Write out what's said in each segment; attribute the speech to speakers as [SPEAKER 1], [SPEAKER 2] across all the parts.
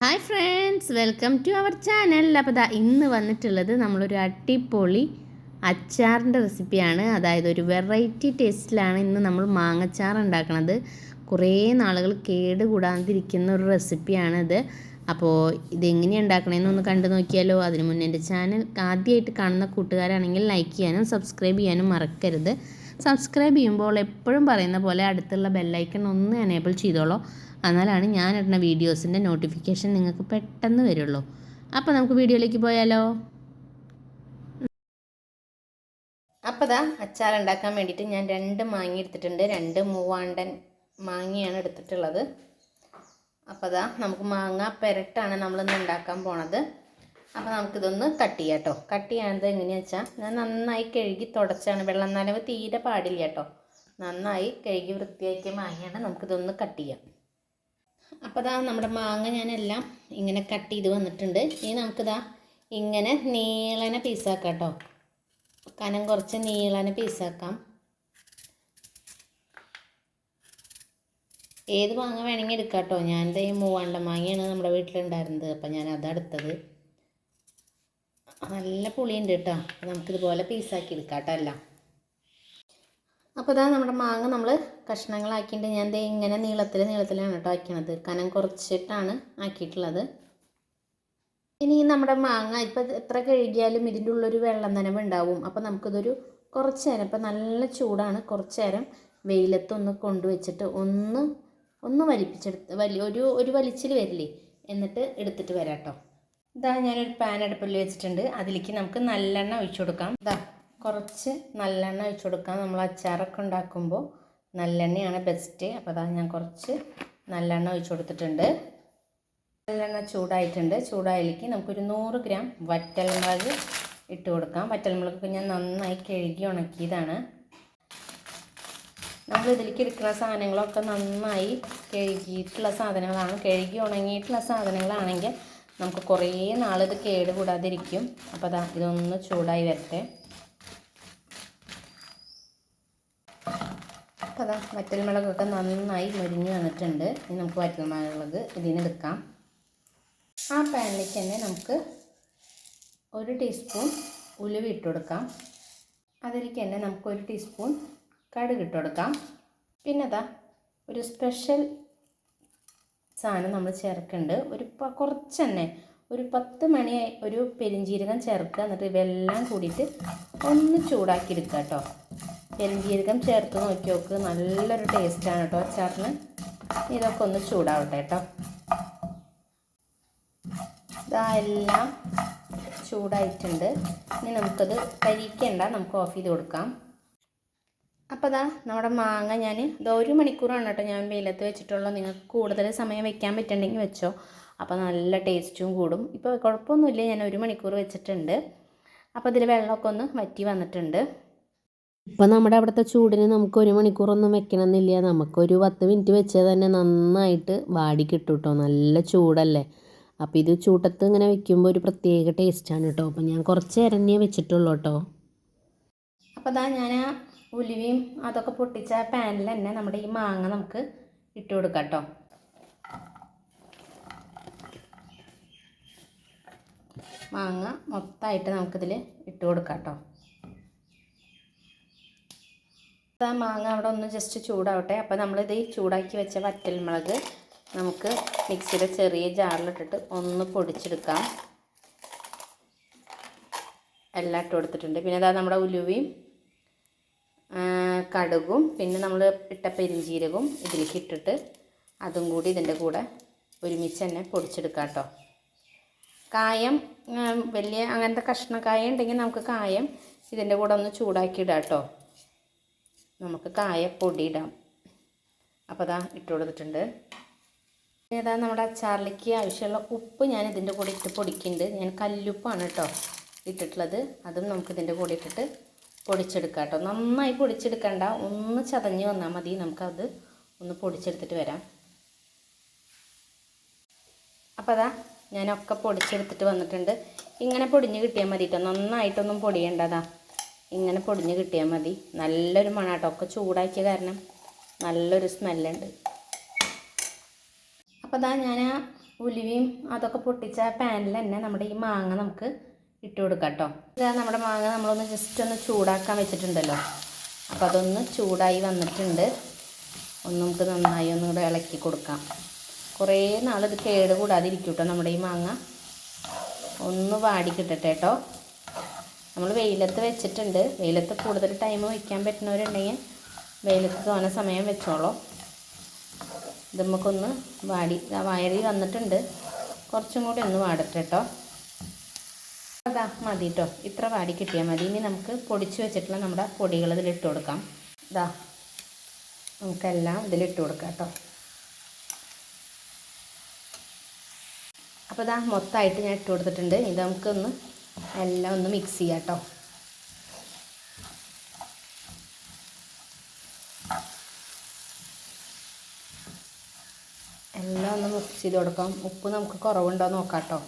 [SPEAKER 1] Hi friends welcome to our channel അപ്പോൾ ദാ ഇന്ന് വന്നിട്ടുള്ളത് നമ്മളൊരു അടിപൊളി അച്ചാറിന്റെ റെസിപ്പിയാണ് അതായത് ഒരു വെറൈറ്റി ടേസ്റ്റിലാണ് ഇന്ന് നമ്മൾ മാങ്ങച്ചാർ ഉണ്ടാക്കുന്നത് കുറേ നാളുകൾ കേട് കൂടാതിരിക്കുന്ന ഒരു റെസിപ്പിയാണിത് അപ്പോൾ ഇതെങ്ങനെയാണ് ഉണ്ടാക്കണമെന്ന് ഒന്ന് കണ്ടു നോക്കിയാലോ. അതിന് മുന്നേ എന്റെ ചാനൽ ആദ്യമായിട്ട് കാണുന്ന കൂട്ടുകാരാണെങ്കിൽ ലൈക്ക് ചെയ്യാനും സബ്സ്ക്രൈബ് ചെയ്യാനും മറക്കരുത്. സബ്സ്ക്രൈബ് ചെയ്യുമ്പോൾ എപ്പോഴും പറയുന്ന പോലെ അടുത്തുള്ള ബെല്ലൈക്കൺ ഒന്ന് എനേബിൾ ചെയ്തോളൂ. എന്നാലാണ് ഞാൻ ഇടുന്ന വീഡിയോസിന്റെ നോട്ടിഫിക്കേഷൻ നിങ്ങൾക്ക് പെട്ടെന്ന് വരുള്ളൂ. അപ്പോൾ നമുക്ക് വീഡിയോയിലേക്ക് പോയാലോ? അപ്പോൾ ദാ അച്ചാർ ഉണ്ടാക്കാൻ വേണ്ടിയിട്ട് ഞാൻ രണ്ട് മാങ്ങ എടുത്തിട്ടുണ്ട്. രണ്ട് മൂവാണ്ടൻ മാങ്ങയാണ് എടുത്തിട്ടുള്ളത്. അപ്പോൾ ദാ നമുക്ക് മാങ്ങ പെരട്ടാണ് നമ്മളിന്ന് ഉണ്ടാക്കാൻ പോണത്. അപ്പോൾ നമുക്കിതൊന്ന് കട്ട് ചെയ്യാം കേട്ടോ. കട്ട് ചെയ്യാനത് എങ്ങനെയാണെന്ന് വെച്ചാൽ ഞാൻ നന്നായി കഴുകി തുടച്ചാണ്. വെള്ളം നനവ് തീരെ പാടില്ല കേട്ടോ. നന്നായി കഴുകി വൃത്തിയാക്കിയ മാങ്ങയാണ് നമുക്കിതൊന്ന് കട്ട് ചെയ്യാം. അപ്പോൾ ദാ നമ്മുടെ മാങ്ങ ഞാനെല്ലാം ഇങ്ങനെ കട്ട് ചെയ്ത് വന്നിട്ടുണ്ട്. ഇനി നമുക്കിതാ ഇങ്ങനെ നീളന പീസാക്കാം കേട്ടോ. കനം കുറച്ച് നീളന പീസാക്കാം. ഏത് മാങ്ങ വേണമെങ്കിൽ എടുക്കാം കേട്ടോ. ഞാനിത് ഈ മൂവാണ്ട മാങ്ങയാണ് നമ്മുടെ വീട്ടിലുണ്ടായിരുന്നത്. അപ്പം ഞാൻ അതെടുത്തത് നല്ല പുളിയുണ്ട് കേട്ടോ. നമുക്കിതുപോലെ പീസാക്കി എടുക്കാം കേട്ടോ എല്ലാം. അപ്പോൾ ഇതാ നമ്മുടെ മാങ്ങ നമ്മൾ കഷ്ണങ്ങളാക്കിയിട്ട് ഞാൻ ദേ ഇങ്ങനെ നീളത്തിൽ നീളത്തിലാണ് കേട്ടോ ആക്കണത് കനം കുറച്ചിട്ടാണ് ആക്കിയിട്ടുള്ളത്. ഇനി നമ്മുടെ മാങ്ങ ഇപ്പോൾ എത്ര കഴുകിയാലും ഇതിന്റെ ഉള്ളൊരു വെള്ളം നനവ് ഉണ്ടാവും. അപ്പോൾ നമുക്കിതൊരു കുറച്ച് നേരം ഇപ്പം നല്ല ചൂടാണ്. കുറച്ച് നേരം വെയിലത്തൊന്ന് കൊണ്ടുവച്ചിട്ട് ഒന്ന് ഒന്ന് വലിപ്പിച്ചെടുത്ത് വലി ഒരു ഒരു വലിച്ചിൽ വരില്ലേ? എന്നിട്ട് എടുത്തിട്ട് വരാം കേട്ടോ. ഇതാ ഞാനൊരു പാൻ അടുപ്പിൽ വെച്ചിട്ടുണ്ട്. അതിലേക്ക് നമുക്ക് നല്ലെണ്ണ ഒഴിച്ചു കൊടുക്കാം. ഇതാ കുറച്ച് നല്ലെണ്ണ ഒഴിച്ചു കൊടുക്കാം. നമ്മൾ അച്ചാറൊക്കെ ഉണ്ടാക്കുമ്പോൾ നല്ലെണ്ണയാണ് ബെസ്റ്റ് അപ്പോൾ അതാ ഞാൻ കുറച്ച് നല്ലെണ്ണ ഒഴിച്ചു കൊടുത്തിട്ടുണ്ട്. നല്ലെണ്ണ ചൂടായിട്ടുണ്ട്. ചൂടായിലേക്ക് നമുക്കൊരു നൂറ് ഗ്രാം വറ്റൽമുളക് ഇട്ട് കൊടുക്കാം. വറ്റൽമുളകൊക്കെ ഞാൻ നന്നായി കഴുകി ഉണക്കിയതാണ്. നമ്മൾ ഇതിലേക്ക് എടുക്കുന്ന സാധനങ്ങളൊക്കെ നന്നായി കഴുകിയിട്ടുള്ള സാധനങ്ങളാണ്. കഴുകി ഉണങ്ങിയിട്ടുള്ള സാധനങ്ങളാണെങ്കിൽ നമുക്ക് കുറേ നാളിത് കേടുകൂടാതിരിക്കും. അപ്പോൾ അതാ ഇതൊന്ന് ചൂടായി വരട്ടെ. അപ്പോൾ അതാ വറ്റൽമുളകൊക്കെ നന്നായി മുരിഞ്ഞ് വന്നിട്ടുണ്ട്. ഇനി നമുക്ക് വറ്റൽമുളക് ഇതിനെടുക്കാം. ആ പാനിലേക്ക് തന്നെ നമുക്ക് ഒരു ടീസ്പൂൺ ഉലുവ ഇട്ട് കൊടുക്കാം. അതിലേക്ക് തന്നെ നമുക്ക് ഒരു ടീസ്പൂൺ കടുക് ഇട്ട് കൊടുക്കാം. പിന്നെ അതാ ഒരു സ്പെഷ്യൽ സാധനം നമ്മൾ ചേർക്കുന്നുണ്ട്. ഒരു കുറച്ച് തന്നെ ഒരു പത്ത് മണി ഒരു പെരിഞ്ജീരകം ചേർക്കുക. എന്നിട്ട് ഇവയെല്ലാം കൂടിയിട്ട് ഒന്ന് ചൂടാക്കി എടുക്കുക കേട്ടോ. പെരിഞ്ജീരകം ചേർത്ത് നോക്കി നോക്ക്. നല്ലൊരു ടേസ്റ്റാണ് കേട്ടോ അച്ചാറിന്. ഇതൊക്കെ ഒന്ന് ചൂടാവട്ടെ കേട്ടോ ഇതാ എല്ലാം ചൂടായിട്ടുണ്ട്. ഇനി നമുക്കത് കരിക്കണ്ട നമുക്ക് ഓഫ് ചെയ്ത് കൊടുക്കാം. അപ്പോൾ അതാ നമ്മുടെ മാങ്ങ ഞാൻ ഇത് ഒരു മണിക്കൂറാണ് കേട്ടോ ഞാൻ വെയിലത്ത് വെച്ചിട്ടുള്ളത്. നിങ്ങൾക്ക് കൂടുതൽ സമയം വെക്കാൻ പറ്റുന്നുണ്ടെങ്കിൽ വെച്ചോ. അപ്പോൾ നല്ല ടേസ്റ്റും കൂടും. ഇപ്പോൾ കുഴപ്പമൊന്നുമില്ല. ഞാൻ ഒരു മണിക്കൂർ വെച്ചിട്ടുണ്ട്. അപ്പോൾ ഇതിൽ വെള്ളമൊക്കെ ഒന്ന് വറ്റി വന്നിട്ടുണ്ട്.
[SPEAKER 2] ഇപ്പം നമ്മുടെ അവിടുത്തെ ചൂടിന് നമുക്ക് ഒരു മണിക്കൂറൊന്നും വെക്കണമെന്നില്ല. നമുക്കൊരു പത്ത് മിനിറ്റ് വെച്ചാൽ തന്നെ നന്നായിട്ട് വാടി കിട്ടും കേട്ടോ നല്ല ചൂടല്ലേ? അപ്പോൾ ഇത് ചൂട്ടത്ത് ഇങ്ങനെ വെക്കുമ്പോൾ ഒരു പ്രത്യേക ടേസ്റ്റാണ് കേട്ടോ അപ്പം ഞാൻ കുറച്ച് നേരം വെച്ചിട്ടുള്ളൂ കേട്ടോ
[SPEAKER 1] അപ്പോൾ അതാ ഞാൻ ആ ഉലുവയും അതൊക്കെ പൊട്ടിച്ച പാനിൽ തന്നെ നമ്മുടെ ഈ മാങ്ങ നമുക്ക് ഇട്ട് കൊടുക്കാം കേട്ടോ മാങ്ങ മൊത്തമായിട്ട് നമുക്കിതിൽ ഇട്ട് കൊടുക്കാം കേട്ടോ ആ മാങ്ങ അവിടെ ഒന്ന് ജസ്റ്റ് ചൂടാവട്ടെ. അപ്പോൾ നമ്മളിത് ചൂടാക്കി വെച്ച വറ്റൽമുളക് നമുക്ക് മിക്സിയുടെ ചെറിയ ജാറിലിട്ടിട്ട് ഒന്ന് പൊടിച്ചെടുക്കാം. എല്ലാം ഇട്ട് കൊടുത്തിട്ടുണ്ട്. പിന്നെ അതാ നമ്മുടെ ഉലുവയും കടുകും പിന്നെ നമ്മൾ ഇട്ട പെരിഞ്ചീരകവും ഇതിലേക്ക് ഇട്ടിട്ട് അതും കൂടി ഇതിന്റെ കൂടെ ഒരുമിച്ച് തന്നെ പൊടിച്ചെടുക്കാം കേട്ടോ. കായം വലിയ അങ്ങനത്തെ കഷ്ണക്കായ ഉണ്ടെങ്കിൽ നമുക്ക് കായം ഇതിന്റെ കൂടെ ഒന്ന് ചൂടാക്കി ഇടാം കേട്ടോ. നമുക്ക് കായപ്പൊടി ഇടാം. അപ്പോൾ അതാ ഇട്ട് കൊടുത്തിട്ടുണ്ട്. ഏതാ നമ്മുടെ അച്ചാറിലേക്ക് ആവശ്യമുള്ള ഉപ്പ് ഞാൻ ഇതിന്റെ കൂടെ ഇട്ട് പൊടിക്കുന്നുണ്ട്. ഞാൻ കല്ലുപ്പാണ് കേട്ടോ ഇട്ടിട്ടുള്ളത്. അതും നമുക്ക് ഇതിന്റെ കൂടെ ഇട്ടിട്ട് പൊടിച്ചെടുക്കാം കേട്ടോ. നന്നായി പൊടിച്ചെടുക്കണ്ട. ഒന്ന് ചതഞ്ഞ് വന്നാൽ മതി. നമുക്കത് ഒന്ന് പൊടിച്ചെടുത്തിട്ട് വരാം. അപ്പോൾ അതാ ഞാനൊക്കെ പൊടിച്ചെടുത്തിട്ട് വന്നിട്ടുണ്ട്. ഇങ്ങനെ പൊടിഞ്ഞ് കിട്ടിയാൽ മതി കേട്ടോ. നന്നായിട്ടൊന്നും പൊടിയേണ്ടതാ ഇങ്ങനെ പൊടിഞ്ഞ് കിട്ടിയാൽ മതി. നല്ലൊരു മണാട്ടോ. ഒക്കെ ചൂടാക്കിയ കാരണം നല്ലൊരു സ്മെല്ലുണ്ട്. അപ്പോൾ അതാ ഞാൻ ആ ഉലുവയും അതൊക്കെ പൊട്ടിച്ച പാനിൽ തന്നെ നമ്മുടെ ഈ മാങ്ങ നമുക്ക് ഇട്ട് കൊടുക്കാം കേട്ടോ നമ്മുടെ മാങ്ങ നമ്മളൊന്ന് ജസ്റ്റ് ഒന്ന് ചൂടാക്കാൻ വെച്ചിട്ടുണ്ടല്ലോ. അപ്പോൾ അതൊന്ന് ചൂടായി വന്നിട്ടുണ്ട്. ഒന്ന് നമുക്ക് നന്നായി ഒന്നും കൂടെ ഇളക്കി കൊടുക്കാം. കുറേ നാളിത് കേട് കൂടാതിരിക്കും കേട്ടോ നമ്മുടെ ഈ മാങ്ങ. ഒന്ന് വാടി കേട്ടോ നമ്മൾ വെയിലത്ത് വെച്ചിട്ടുണ്ട്. വെയിലത്ത് കൂടുതൽ ടൈം വയ്ക്കാൻ പറ്റുന്നവരുണ്ടെങ്കിൽ വെയിലത്ത് തോന്ന സമയം വെച്ചോളൂ. ഇത് നമുക്കൊന്ന് വാടി വയറി വന്നിട്ടുണ്ട്. കുറച്ചും കൂടി ഒന്ന് വാടട്ടെ കേട്ടോ അതാ മതി കേട്ടോ ഇത്ര വാടി കിട്ടിയാൽ മതി. ഇനി നമുക്ക് പൊടിച്ച് വെച്ചിട്ടുള്ള നമ്മുടെ പൊടികൾ ഇതിലിട്ട് കൊടുക്കാം. ഇതാ നമുക്കെല്ലാം ഇതിലിട്ട് കൊടുക്കാം കേട്ടോ അപ്പോൾ ഇതാ മൊത്തമായിട്ട് ഞാൻ ഇട്ട് കൊടുത്തിട്ടുണ്ട്. ഇത് നമുക്കൊന്ന് എല്ലാം ഒന്ന് മിക്സ് ചെയ്യാം കേട്ടോ എല്ലാം ഒന്ന് മിക്സ് ചെയ്ത് കൊടുക്കാം. ഉപ്പ് നമുക്ക് കുറവുണ്ടോ നോക്കാം കേട്ടോ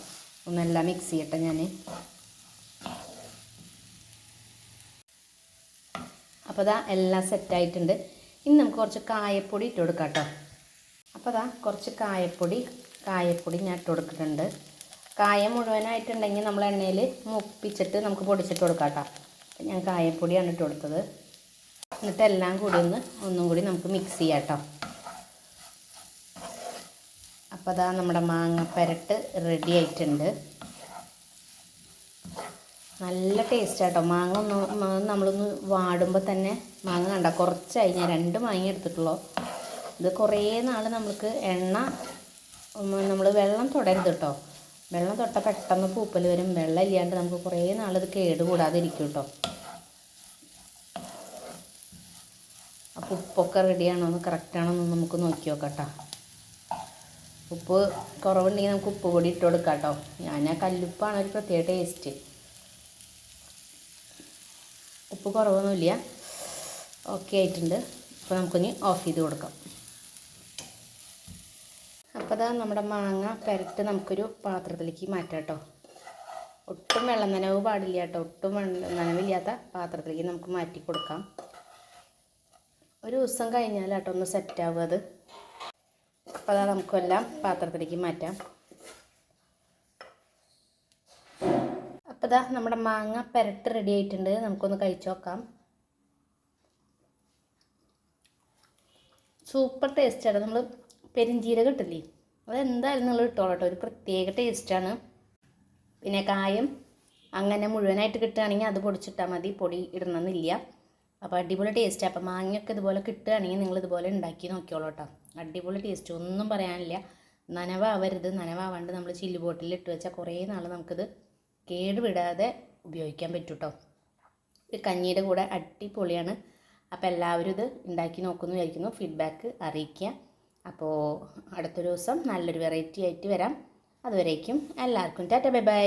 [SPEAKER 1] ഒന്നെല്ലാം മിക്സ് ചെയ്യട്ടെ ഞാൻ അപ്പോൾ അതാ എല്ലാം സെറ്റായിട്ടുണ്ട് ഇനി നമുക്ക് കുറച്ച് കായപ്പൊടി ഇട്ട് കൊടുക്കാം കേട്ടോ അപ്പോൾ അതാ കുറച്ച് കായപ്പൊടി കായപ്പൊടി ഞാൻ ഇട്ട് കൊടുത്തിട്ടുണ്ട്. കായം മുഴുവനായിട്ടുണ്ടെങ്കിൽ നമ്മൾ എണ്ണയിൽ മുപ്പിച്ചിട്ട് നമുക്ക് പൊടിച്ചിട്ട് കൊടുക്കാം കേട്ടോ. ഞാൻ കായപ്പൊടിയാണ് ഇട്ട് കൊടുത്തത്. എന്നിട്ട് എല്ലാം കൂടി ഒന്ന് ഒന്നും കൂടി നമുക്ക് മിക്സ് ചെയ്യാം കേട്ടോ. അപ്പോൾ അതാ നമ്മുടെ മാങ്ങ പെരട്ട് റെഡി ആയിട്ടുണ്ട്. നല്ല ടേസ്റ്റ് കേട്ടോ. മാങ്ങ ഒന്ന് നമ്മളൊന്ന് വാടുമ്പോൾ തന്നെ മാങ്ങ കണ്ട കുറച്ചായി. ഞാൻ രണ്ട് മാങ്ങ എടുത്തിട്ടുള്ളൂ. ഇത് കുറേ നാൾ നമുക്ക് എണ്ണ നമ്മൾ വെള്ളം തുടരുത് കേട്ടോ. വെള്ളം തൊട്ട പെട്ടെന്ന് പൂപ്പൽ വരും. വെള്ളം ഇല്ലാണ്ട് നമുക്ക് കുറേ നാളത് കേടുകൂടാതിരിക്കും കേട്ടോ അപ്പോൾ ഉപ്പൊക്കെ റെഡിയാണോ എന്ന് കറക്റ്റാണോ എന്ന് നമുക്ക് നോക്കി നോക്കാം കേട്ടോ ഉപ്പ് കുറവുണ്ടെങ്കിൽ നമുക്ക് ഉപ്പ് കൂടി ഇട്ട് കൊടുക്കാം കേട്ടോ ഞാൻ ആ കല്ലുപ്പാണ് ഒരു പ്രത്യേക ടേസ്റ്റ് ഉപ്പ് കുറവൊന്നുമില്ല. ഓക്കെ ആയിട്ടുണ്ട്. അപ്പോൾ നമുക്കൊന്ന് ഓഫ് ചെയ്ത് കൊടുക്കാം. അതാ നമ്മുടെ മാങ്ങ പെരട്ട് നമുക്കൊരു പാത്രത്തിലേക്ക് മാറ്റാം കേട്ടോ ഒട്ടും വെള്ളം നനവ് പാടില്ല കേട്ടോ. ഒട്ടും നനവില്ലാത്ത പാത്രത്തിലേക്ക് നമുക്ക് മാറ്റി കൊടുക്കാം. ഒരു ദിവസം കഴിഞ്ഞാൽ കേട്ടോ ഒന്ന് സെറ്റാവും അത്. അപ്പോൾ അതാ നമുക്കെല്ലാം പാത്രത്തിലേക്ക് മാറ്റാം. അപ്പോൾ ഇതാ നമ്മുടെ മാങ്ങ പെരട്ട് റെഡി ആയിട്ടുണ്ട്. നമുക്കൊന്ന് കഴിച്ചു നോക്കാം. സൂപ്പർ ടേസ്റ്റാണ് നമ്മൾ പെരിഞ്ചീരകം ഇട്ടില്ലേ? അതെന്തായാലും നിങ്ങൾ ഇട്ടോളൂ കേട്ടോ. ഒരു പ്രത്യേക ടേസ്റ്റാണ് പിന്നെ കായം അങ്ങനെ മുഴുവനായിട്ട് കിട്ടുകയാണെങ്കിൽ അത് പൊടിച്ചിട്ടാൽ മതി. പൊടി ഇടണമെന്നില്ല. അപ്പോൾ അടിപൊളി ടേസ്റ്റ് അപ്പോൾ മാങ്ങയൊക്കെ ഇതുപോലെ കിട്ടുകയാണെങ്കിൽ നിങ്ങൾ ഇതുപോലെ ഉണ്ടാക്കി നോക്കിയോളൂ കേട്ടോ. അടിപൊളി ടേസ്റ്റ് ഒന്നും പറയാനില്ല. നനവാവരുത്. നനവാവാണ്ട് നമ്മൾ ചില്ലി ബോട്ടിലിൽ ഇട്ട് വെച്ചാൽ കുറേ നാൾ നമുക്കിത് കേടുവിടാതെ ഉപയോഗിക്കാൻ പറ്റും കേട്ടോ ഈ കഞ്ഞിയുടെ കൂടെ അടിപൊളിയാണ്. അപ്പോൾ എല്ലാവരും ഇത് ഉണ്ടാക്കി നോക്കുന്നു വിചാരിക്കുന്നു. ഫീഡ്ബാക്ക് അറിയിക്കുക. അപ്പോൾ അടുത്തൊരു ദിവസം നല്ലൊരു വെറൈറ്റി ആയിട്ട് വരാം. അതുവരേക്കും എല്ലാവർക്കും ടാറ്റ ബൈ ബൈ.